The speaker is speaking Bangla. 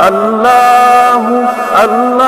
আল্লাহ আল্লাহ